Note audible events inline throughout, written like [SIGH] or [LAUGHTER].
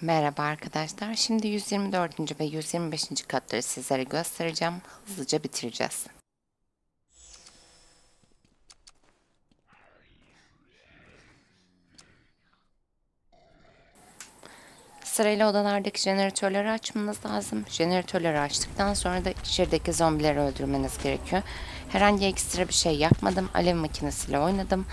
Merhaba arkadaşlar. Şimdi 124. ve 125. katları sizlere göstereceğim. Hızlıca bitireceğiz. Sırayla odalardaki jeneratörleri açmanız lazım. Jeneratörleri açtıktan sonra da içerideki zombileri öldürmeniz gerekiyor. Herhangi ekstra bir şey yapmadım. Alev makinesiyle oynadım.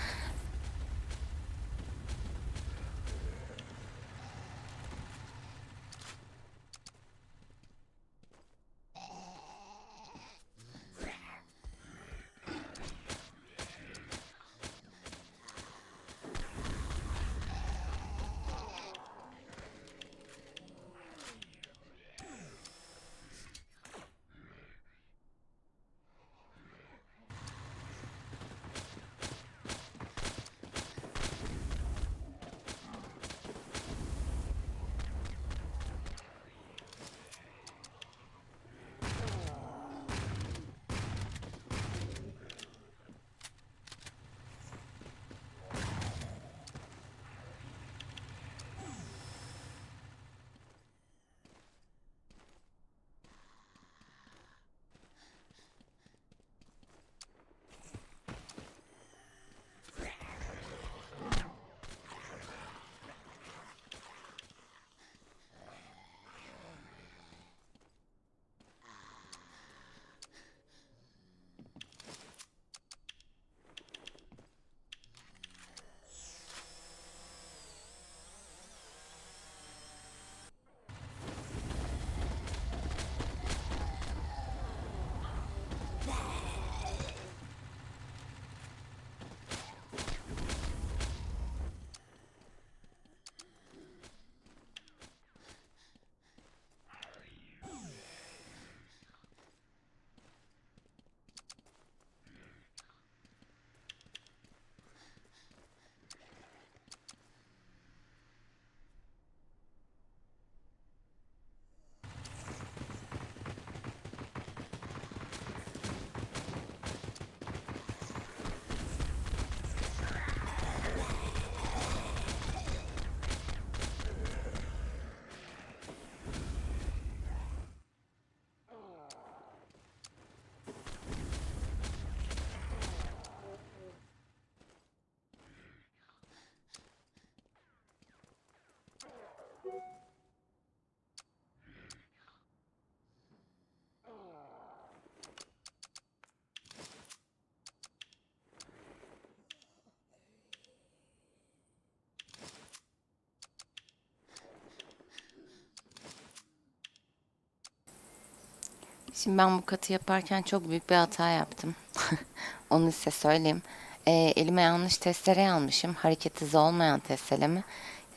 Şimdi ben bu katı yaparken çok büyük bir hata yaptım. [LAUGHS] Onu size söyleyeyim. Ee, elime yanlış testere almışım. Hareket hızı olmayan testeremi.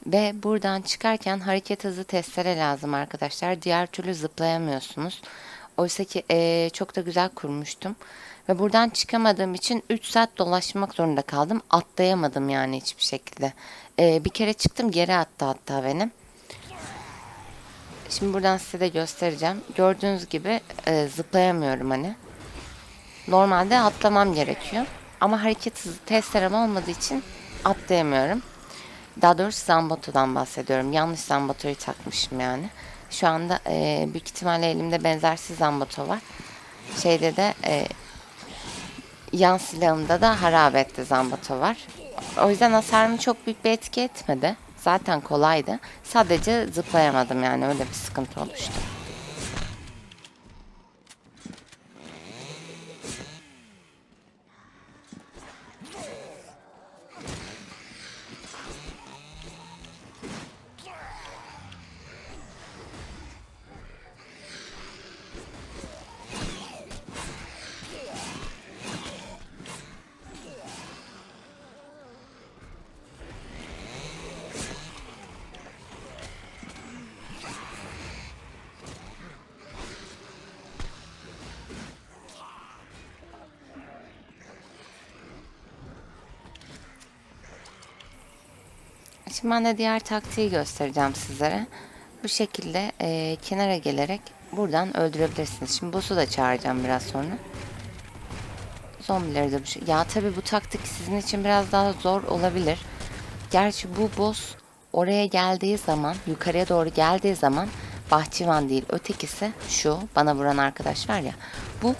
Ve buradan çıkarken hareket hızı testere lazım arkadaşlar. Diğer türlü zıplayamıyorsunuz. Oysa ki ee, çok da güzel kurmuştum. Ve buradan çıkamadığım için 3 saat dolaşmak zorunda kaldım. Atlayamadım yani hiçbir şekilde. Ee, bir kere çıktım geri attı hatta benim. Şimdi buradan size de göstereceğim. Gördüğünüz gibi e, zıplayamıyorum hani. Normalde atlamam gerekiyor. Ama hareket hızı testerem olmadığı için atlayamıyorum. Daha doğrusu Zamboto'dan bahsediyorum. Yanlış Zamboto'yu takmışım yani. Şu anda e, büyük ihtimalle elimde benzersiz Zamboto var. Şeyde de e, yan silahımda da harabetli Zamboto var. O yüzden hasarımı çok büyük bir etki etmedi. Zaten kolaydı. Sadece zıplayamadım yani öyle bir sıkıntı oluştu. Şimdi ben de diğer taktiği göstereceğim sizlere. Bu şekilde e, kenara gelerek buradan öldürebilirsiniz. Şimdi boss'u da çağıracağım biraz sonra. Zombileri de bu şey. Ya tabi bu taktik sizin için biraz daha zor olabilir. Gerçi bu boss Oraya geldiği zaman, yukarıya doğru geldiği zaman bahçıvan değil ötekisi şu bana vuran arkadaş var ya bu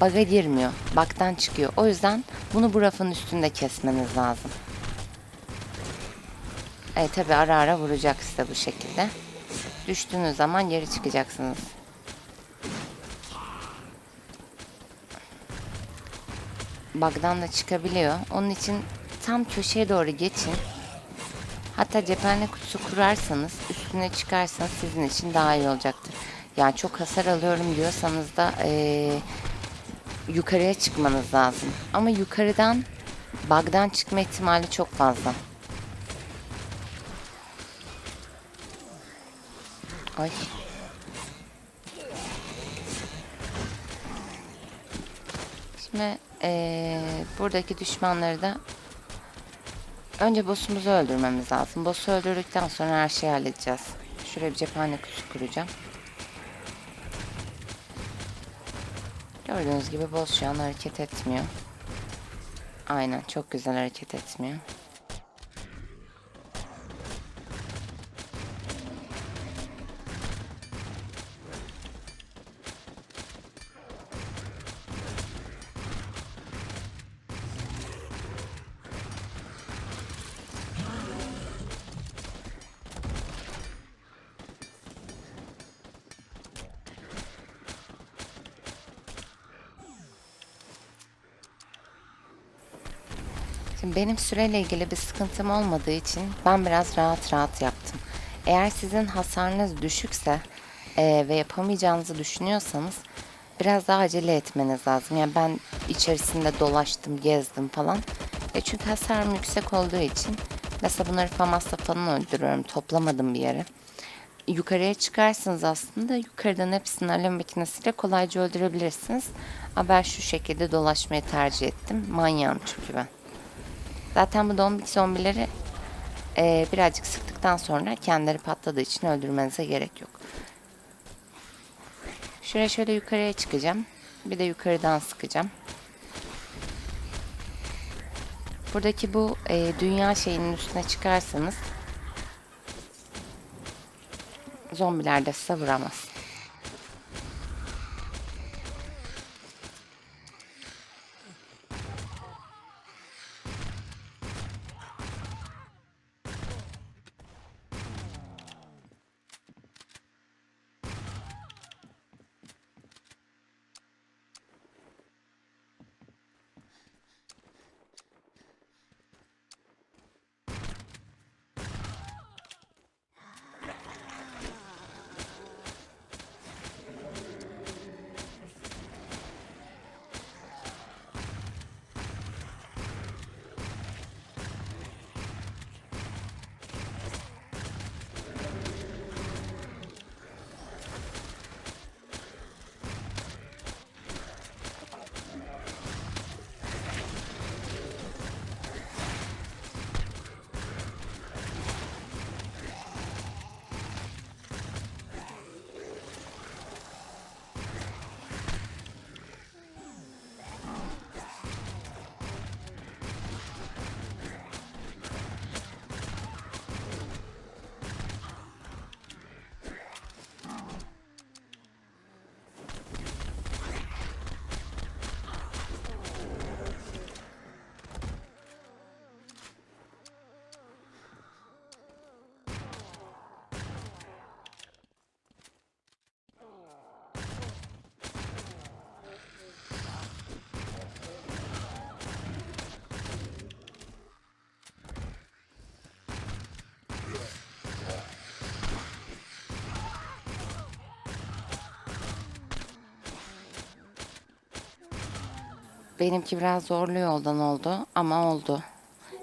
baga girmiyor. Baktan çıkıyor. O yüzden bunu bu rafın üstünde kesmeniz lazım. E tabi ara ara vuracak size bu şekilde. Düştüğünüz zaman geri çıkacaksınız. Bug'dan da çıkabiliyor. Onun için tam köşeye doğru geçin. Hatta cephane kutusu kurarsanız üstüne çıkarsanız sizin için daha iyi olacaktır. Yani çok hasar alıyorum diyorsanız da eee, yukarıya çıkmanız lazım. Ama yukarıdan bug'dan çıkma ihtimali çok fazla. Ay. Şimdi eee, buradaki düşmanları da önce boss'umuzu öldürmemiz lazım. Boss'u öldürdükten sonra her şeyi halledeceğiz. Şuraya bir cephane kutusu kuracağım. Gördüğünüz gibi boss şu an hareket etmiyor. Aynen çok güzel hareket etmiyor. Şimdi benim süreyle ilgili bir sıkıntım olmadığı için ben biraz rahat rahat yaptım. Eğer sizin hasarınız düşükse eee, ve yapamayacağınızı düşünüyorsanız biraz daha acele etmeniz lazım. Yani ben içerisinde dolaştım, gezdim falan. E çünkü hasarım yüksek olduğu için mesela bunları famasla falan öldürüyorum. Toplamadım bir yere. Yukarıya çıkarsınız aslında yukarıdan hepsini alev makinesiyle kolayca öldürebilirsiniz. Ama ben şu şekilde dolaşmayı tercih ettim. Manyağım çünkü ben. Zaten bu dombik zombileri eee, birazcık sıktıktan sonra kendileri patladığı için öldürmenize gerek yok. Şuraya şöyle yukarıya çıkacağım. Bir de yukarıdan sıkacağım. Buradaki bu eee, dünya şeyinin üstüne çıkarsanız zombiler de size vuramaz. Benimki biraz zorlu yoldan oldu ama oldu.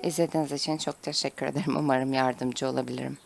İzlediğiniz için çok teşekkür ederim. Umarım yardımcı olabilirim.